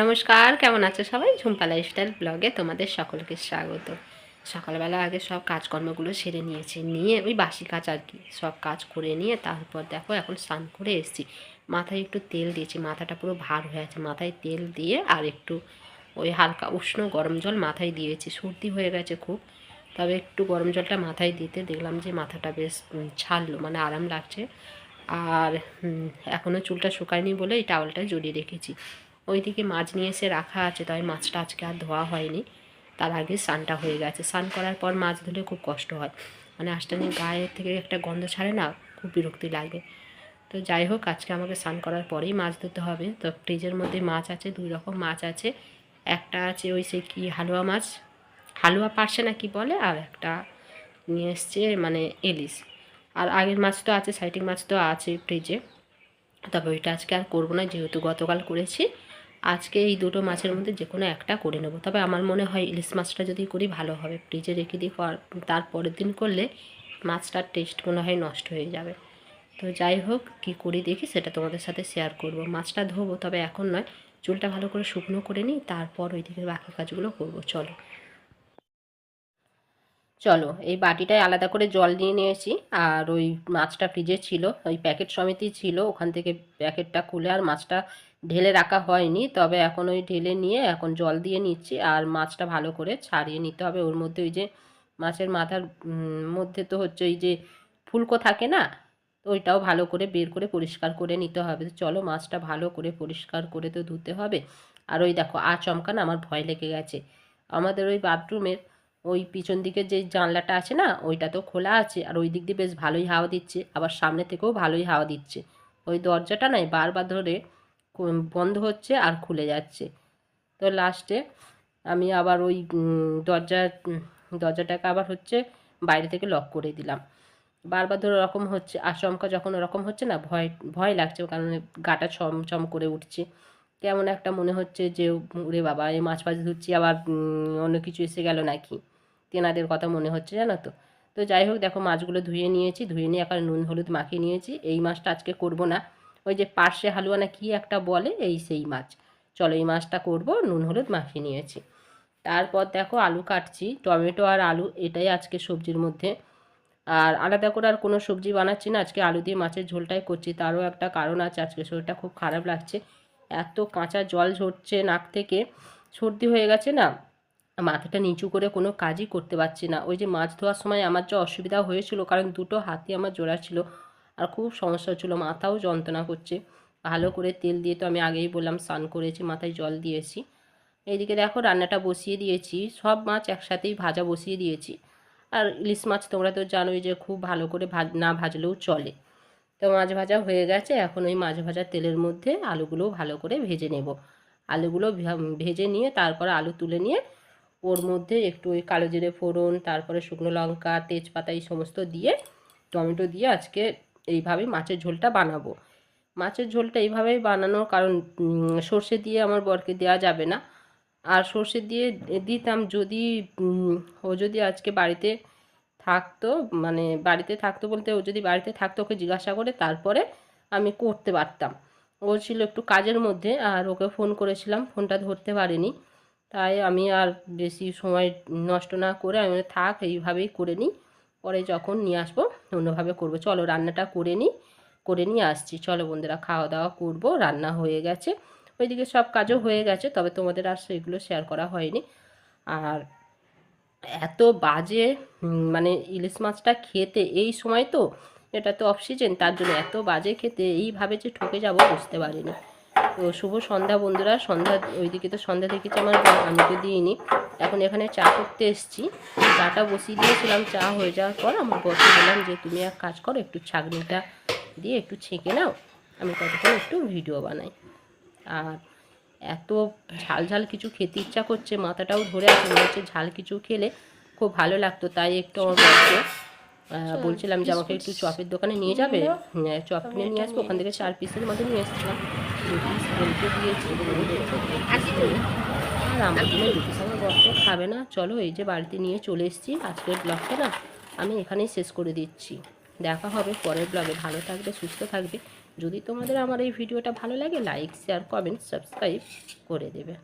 নমস্কার, কেমন আছো সবাই? ঝুম্পা লাইফস্টাইল ব্লগে তোমাদের সকলকে স্বাগত। সকালবেলা আগে সব কাজকর্মগুলো সেরে নিয়েছি, নিয়ে ওই বাসি কাজ আর কি, সব কাজ করে নিয়ে তারপর দেখো এখন স্নান করে এসেছি। মাথায় একটু তেল দিয়েছি, মাথাটা পুরো ভার হয়ে আছে, মাথায় তেল দিয়ে আর একটু ওই হালকা উষ্ণ গরম জল মাথায় দিয়েছি। সর্দি হয়ে গেছে খুব, তবে একটু গরম জলটা মাথায় দিতে দেখলাম যে মাথাটা বেশ ছাড়লো মানে আরাম লাগছে। আর এখনও চুলটা শুকায়নি বলে এই টাওয়ালটা জড়িয়ে রেখেছি। ওইদিকে মাছ নিয়ে এসে রাখা আছে তবে মাছটা আজকে আর ধোয়া হয়নি। তার আগে স্নানটা হয়ে গেছে। স্নান করার পর মাছ ধুলে খুব কষ্ট হয়। মানে আষ্টানি গায়ে থেকে একটা গন্ধ ছাড়ে না, খুব বিরক্তি লাগে। তো যাই হোক, আজকে আমাকে স্নান করার পরেই মাছ ধুতে হবে। তো ফ্রিজের মধ্যে মাছ আছে, দুই রকম মাছ আছে। একটা আছে ওই সে কি, হালুয়া মাছ? হালুয়া পারছে না কি বলে? আর একটা নিয়ে এসছে মানে ইলিশ। আর আগের মাছ তো আছে, সাইটিং মাছ তো আছে ফ্রিজে। তবে ওইটা আজকে আর করব না, যেহেতু গতকাল করেছি। আজকে এই দুটো মাছের মধ্যে যে কোনো একটা করে নেব। তবে আমার মনে হয় ইলিশ মাছটা যদি করি ভালো হবে। ফ্রিজে রেখে দিই তার পরের দিন করলে মাছটার টেস্ট মনে হয় নষ্ট হয়ে যাবে। তো যাই হোক, কী করি দেখি সেটা তোমাদের সাথে শেয়ার করব। মাছটা ধোবো, তবে এখন নয়। চুলটা ভালো করে শুকনো করে নিই, তারপর ওই দিকের বাকি কাজগুলো করব। চলো। চলো, এই বাটিটায় আলাদা করে জল নিয়ে নিয়েছি, আর ওই মাছটা ফ্রিজে ছিল, ওই প্যাকেট সমিতি ছিল, ওখান থেকে প্যাকেটটা খুলে আর মাছটা ঢেলে রাখা হয়নি, তবে এখন ওই ঢেলে নিয়ে এখন জল দিয়ে নিচ্ছি, আর মাছটা ভালো করে ছাড়িয়ে নিতে হবে, ওর মধ্যে ওই যে মাছের মাথার মধ্যে তো হচ্ছে ওই যে ফুলকো থাকে না, তো ওইটাও ভালো করে বের করে পরিষ্কার করে নিতে হবে, তো চলো মাছটা ভালো করে পরিষ্কার করে তো ধুতে হবে, আর ওই দেখো আচমকা না আমার ভয় লেগে গেছে, আমাদের ওই বাথরুমের ওই পিছন দিকে যে জানলাটা আছে না, ওইটা তো খোলা আছে। আর ওই দিক দিয়ে বেশ ভালোই হাওয়া দিচ্ছে। আবার সামনে থেকেও ভালোই হাওয়া দিচ্ছে। ওই দরজাটা নাই, বারবার ধরে বন্ধ হচ্ছে আর খুলে যাচ্ছে। তো লাস্টে আমি আবার ওই দরজা, দরজাটাকে আবার হচ্ছে বাইরে থেকে লক করে দিলাম। বারবার ধরে ওরকম হচ্ছে। আচমকা যখন ওরকম হচ্ছে না, ভয় ভয় লাগছে কারণ গাটা ছমছম করে উঠছে। কেমন একটা মনে হচ্ছে যে, ওরে বাবা, এই মাছ ফাছ ধুচ্ছি, আবার অন্য কিছু এসে গেল নাকি? তেনাদের কথা মনে হচ্ছে, জানো তো? তো যাই হোক, দেখো মাছগুলো ধুয়ে নিয়েছি, ধুয়ে নিয়ে এখন নুন হলুদ মাখিয়ে নিয়েছি। এই মাছটা আজকে করব না। ওই যে পার্শে হালুয়া না কি একটা বলে, এই সেই মাছ। চলো এই মাছটা করব, নুন হলুদ মাখিয়ে নিয়েছি। তারপর দেখো আলু কাটছি, টমেটো আর আলু, এটাই আজকে সবজির মধ্যে। আর আলাদা করে আর কোনো সবজি বানাচ্ছি না, আজকে আলু দিয়ে মাছের ঝোলটাই করছি। তারও একটা কারণ আছে, আজকে শরীরটা খুব খারাপ লাগছে। এত কাঁচা জল ঝরছে, নাক থেকে। সর্দি হয়ে গেছে না? মাথাটা নিচু করে কোনো কাজই করতে পারছি না। ওই যে মাছ ধোয়ার সময় আমার যে অসুবিধা হয়েছিল, কারণ দুটো হাতই আমার জোড়া ছিল আর খুব সমস্যা হচ্ছিল, মাথাও যন্ত্রণা করছে। ভালো করে তেল দিয়ে তো আমি আগেই বললাম, স্নান করেছি, মাথায় জল দিয়েছি। এইদিকে দেখো রান্নাটা বসিয়ে দিয়েছি, সব মাছ একসাথেই ভাজা বসিয়ে দিয়েছি। আর ইলিশ মাছ তোমরা তো জানোই যে খুব ভালো করে ভাজ, না ভাজলেও চলে। তো মাছ ভাজা হয়ে গেছে, এখন ওই মাছ ভাজা তেলের মধ্যে আলুগুলোও ভালো করে ভেজে নেব। আলুগুলো ভেজে নিয়ে তারপর আলু তুলে নিয়ে ওর মধ্যে একটু ওই কালো জিরে ফোড়ন, তারপরে শুকনো লঙ্কা, তেজপাতা, এই সমস্ত দিয়ে, টমেটো দিয়ে আজকে এইভাবেই মাছের ঝোলটা বানাবো। মাছের ঝোলটা এইভাবেই বানানোর কারণ সর্ষে দিয়ে আমার বরকে দেওয়া যাবে না। আর সর্ষে দিয়ে দিতাম যদি ও যদি আজকে বাড়িতে থাকতো মানে বাড়িতে থাকতো বলতে ও যদি বাড়িতে থাকতো, ওকে জিজ্ঞাসা করে তারপরে আমি করতে পারতাম। ও ছিল একটু কাজের মধ্যে, আর ওকে ফোন করেছিলাম, ফোনটা ধরতে পারিনি। তাই আমি আর বেশি সময় নষ্ট না করে আমি থাক, এইভাবেই করে নিই। পরে যখন নিয়ে আসব, অন্যভাবে করব। চলো, রান্নাটা করে নিই, করে নিয়ে আসছি। চলো বন্ধুরা, খাওয়া দাওয়া করব, রান্না হয়ে গেছে। ওইদিকে সব কাজও হয়ে গেছে, তবে তোমাদের আর সেগুলো শেয়ার করা হয়নি। আর এত বাজে মানে ইলিশ মাছটা খেতে এই সময় তো, এটা তো অফ সিজন তার জন্য এত বাজে খেতে এইভাবে যে ঠকে যাব বুঝতে পারিনি। শুভ সন্ধ্যা বন্ধুরা। সন্ধ্যা ওইদিকে তো সন্ধ্যা দেখেছি আমার আমি তো দিইনি। এখন এখানে চা করতে এসেছি। চাটা বসিয়ে দিয়েছিলাম চা হয়ে যাওয়ার পর আমার বসে বললাম যে তুমি এক কাজ করো একটু ছাগনিটা দিয়ে একটু ছেঁকে নাও। আমি ততক্ষণ একটু ভিডিও বানাই। আর এত ঝাল ঝাল কিছু খেতে ইচ্ছা করছে মাথাটাও ধরে আছে মনে হচ্ছে ঝাল কিছু খেলে খুব ভালো লাগতো। তাই একটু আমার আহ, বলছিলাম যে আমাকে একটু চপের দোকানে নিয়ে যাবে? হ্যাঁ, চপ কিনে নিয়ে আসব। ওখান থেকে চার পিসের মতো নিয়ে এসেছিলাম। আর আমার জন্য খাবে না চলো এই যে বাড়িতে নিয়ে চলে এসেছি আজকের ব্লগটা না। আমি এখানেই শেষ করে দিচ্ছি। দেখা হবে পরের ব্লগে ভালো থাকবে, সুস্থ থাকবে। যদি তোমাদের আমার এই ভিডিওটা ভালো লাগে লাইক শেয়ার কমেন্ট সাবস্ক্রাইব করে দেবে।